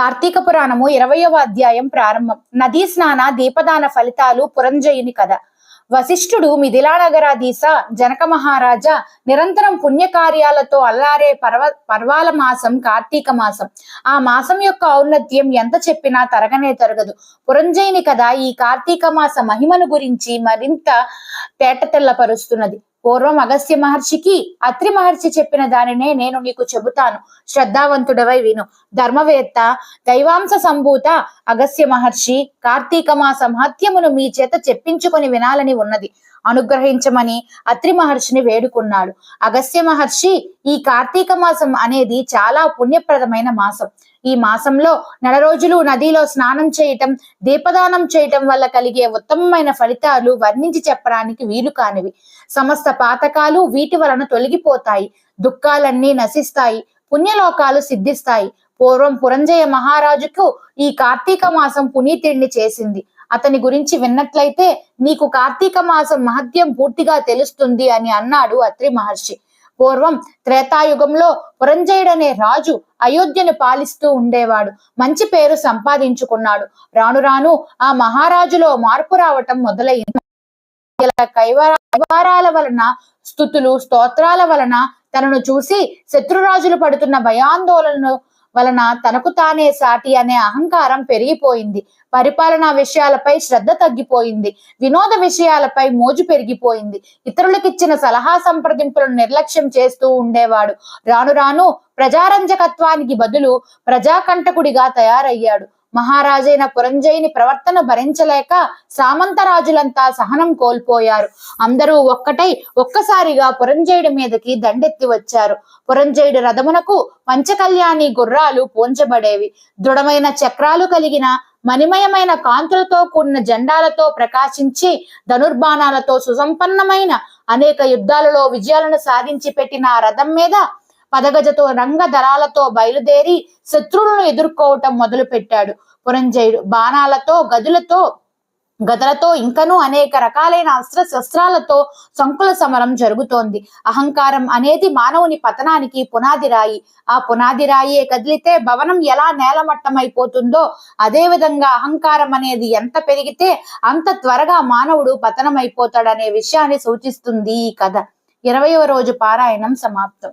కార్తీక పురాణము ఇరవయవ అధ్యాయం ప్రారంభం. నదీ స్నాన దీపదాన ఫలితాలు పురంజయుని కథ. వశిష్ఠుడు మిథిలానగరాధీశ జనక మహారాజా నిరంతరం పుణ్యకార్యాలతో అల్లారే పర్వ పర్వాల మాసం కార్తీక మాసం. ఆ మాసం యొక్క ఔన్నత్యం ఎంత చెప్పినా తరగనే తరగదు. పురంజయుని కథ ఈ కార్తీక మాస మహిమను గురించి మరింత తేటతెల్లపరుస్తున్నది. పూర్వం అగస్త్య మహర్షికి అత్రి మహర్షి చెప్పిన దానినే నేను నీకు చెబుతాను. శ్రద్ధావంతుడవై విను. ధర్మవేత్త దైవాంశ సంభూత అగస్త్య మహర్షి కార్తీక మాస మహత్యమును మీ చేత చెప్పించుకొని వినాలని ఉన్నది. అనుగ్రహించమని అత్రి మహర్షిని వేడుకున్నాడు. అగస్త్య మహర్షి ఈ కార్తీక మాసం అనేది చాలా పుణ్యప్రదమైన మాసం. ఈ మాసంలో నెల రోజులు నదిలో స్నానం చేయటం దీపదానం చేయటం వల్ల కలిగే ఉత్తమమైన ఫలితాలు వర్ణించి చెప్పడానికి వీలు కానివి. సమస్త పాతకాలు వీటి వలన తొలగిపోతాయి దుఃఖాలన్నీ నశిస్తాయి పుణ్యలోకాలు సిద్ధిస్తాయి. పూర్వం పురంజయ మహారాజుకు ఈ కార్తీక మాసం పునీతిని చేసింది. అతని గురించి విన్నట్లయితే నీకు కార్తీక మాసం మహత్యం పూర్తిగా తెలుస్తుంది అని అన్నాడు అత్రి మహర్షి. పూర్వం త్రేతాయుగంలో పురంజయుడనే రాజు అయోధ్యను పాలిస్తూ ఉండేవాడు. మంచి పేరు సంపాదించుకున్నాడు. రాను రాను ఆ మహారాజులో మార్పు రావటం మొదలైంది. కైవారాల వలన స్థుతులు స్తోత్రాల వలన తనను చూసి శత్రురాజులు పడుతున్న భయాందోళనను వలన తనకు తానే సాటి అనే అహంకారం పెరిగిపోయింది. పరిపాలనా విషయాలపై శ్రద్ధ తగ్గిపోయింది. వినోద విషయాలపై మోజు పెరిగిపోయింది. ఇతరులకిచ్చిన సలహా సంప్రదింపులను నిర్లక్ష్యం చేస్తూ ఉండేవాడు. రాను రాను ప్రజారంజకత్వానికి బదులు ప్రజాకంటకుడిగా తయారయ్యాడు. మహారాజైన పురంజయుని ప్రవర్తన భరించలేక సామంతరాజులంతా సహనం కోల్పోయారు. అందరూ ఒక్కటై ఒక్కసారిగా పురంజయుడి మీదకి దండెత్తి వచ్చారు. పురంజయుడి రథమునకు పంచకళ్యాణి గుర్రాలు పోంచబడేవి దృఢమైన చక్రాలు కలిగిన మణిమయమైన కాంతులతో కూడిన జెండాలతో ప్రకాశించి ధనుర్బాణాలతో సుసంపన్నమైన అనేక యుద్ధాలలో విజయాలను సాధించి పెట్టిన ఆ రథం మీద పదగజతో రంగ దళాలతో బయలుదేరి శత్రువులను ఎదుర్కోవటం మొదలు పెట్టాడు పురంజయుడు బాణాలతో గదులతో గదలతో ఇంకనూ అనేక రకాలైన అస్త్ర శస్త్రాలతో సంకుల సమరం జరుగుతోంది. అహంకారం అనేది మానవుని పతనానికి పునాదిరాయి ఆ పునాదిరాయే కదిలితే భవనం ఎలా నేలమట్టమైపోతుందో అదే విధంగా అహంకారం అనేది ఎంత పెరిగితే అంత త్వరగా మానవుడు పతనమైపోతాడనే విషయాన్ని సూచిస్తుంది ఈ కథ. ఇరవయవ రోజు పారాయణం సమాప్తం.